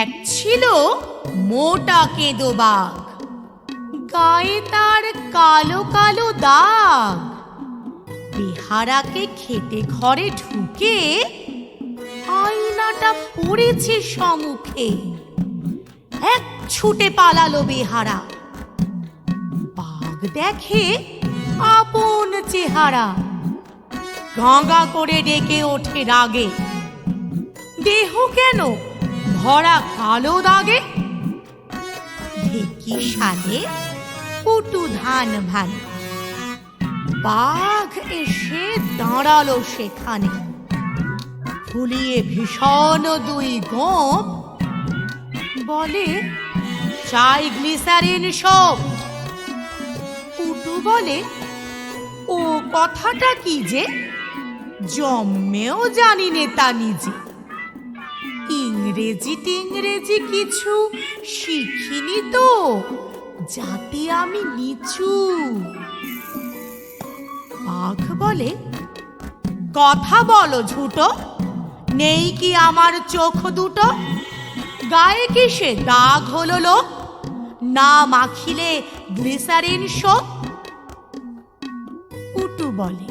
এক ছিল মোটা কেঁদো বাঘ। গায়ে তার কালো কালো দাগ। বেহারাকে খেতে ঘরে ঢুকে আয়নাটা পড়েছে সমুখে। এক ছুটে পালালো বেহারা। বাঘ দেখে আপন চেহারা। গাঁগা করে ডেকে ওঠে রাগে। দেহ কেন ভরা কালো দাগে? ঢেকি সালে পুটু ধান ভান। বাঘ এসে দাঁড়াল সেখানে। ফুলিয়ে ভীষণ দুই গোপ। বলে, চাই গ্লিসারিন সব। পুটু বলে, ও কথাটা কি যে? জন্মেও জানি নে তা নিজে। ইংরেজি টিংরেজি কিছু শিখিনি তো যাতে আমি নিচু। বাঘ বলে, কথা বলো ঝুটো, নেই কি আমার চোখ দুটো? গায়ে কিসে দাগ হলো লোক? না মাখিলে গ্লিসারিন সোপ পুটু বলে,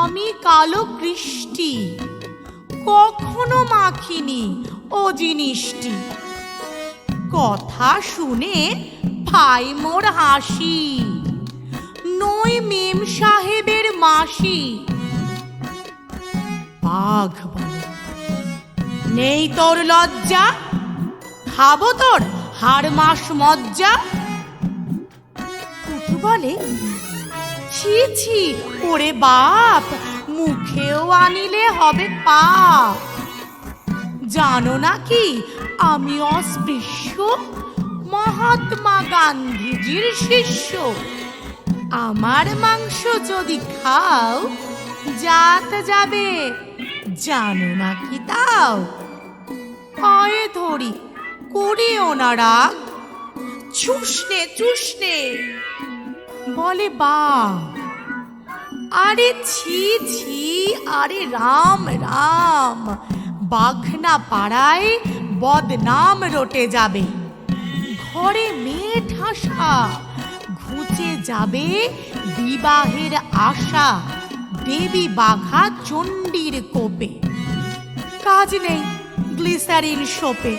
আমি কালো কৃষ্টি কখনো মাখিনি, ও জিনিসটি কথা শুনে ভাই মোর হাসি, নই মেম সাহেবের মাসি। বাঘ বলে, নেই তোর লজ্জা? খাব তোর হাড় মাস মজ্জা? পুটু বলে, ছি ছি, ওরে বাপ মুখেও আনিলে হবে পাপ। জানো নাকি আমি অস্পৃশ্য? মহাত্মা গান্ধীজির শিষ্য। আমার মাংস যদি খাও, জাত যাবে। জানো নাকি তাও? পায়ে ধরি, করিও না রাগ। চুষনে চুষনে বলে বাঘ আরে ছি ছি, আরে রাম রাম। বাঘনা পাড়ায় বদনাম রটে যাবে। ঘরে মেয়ে ঠাসা, ঘুচে যাবে বিবাহের আশা। দেবী বাঘা চণ্ডীর কোপে। কাজ নেই, গ্লিসারিন সোপে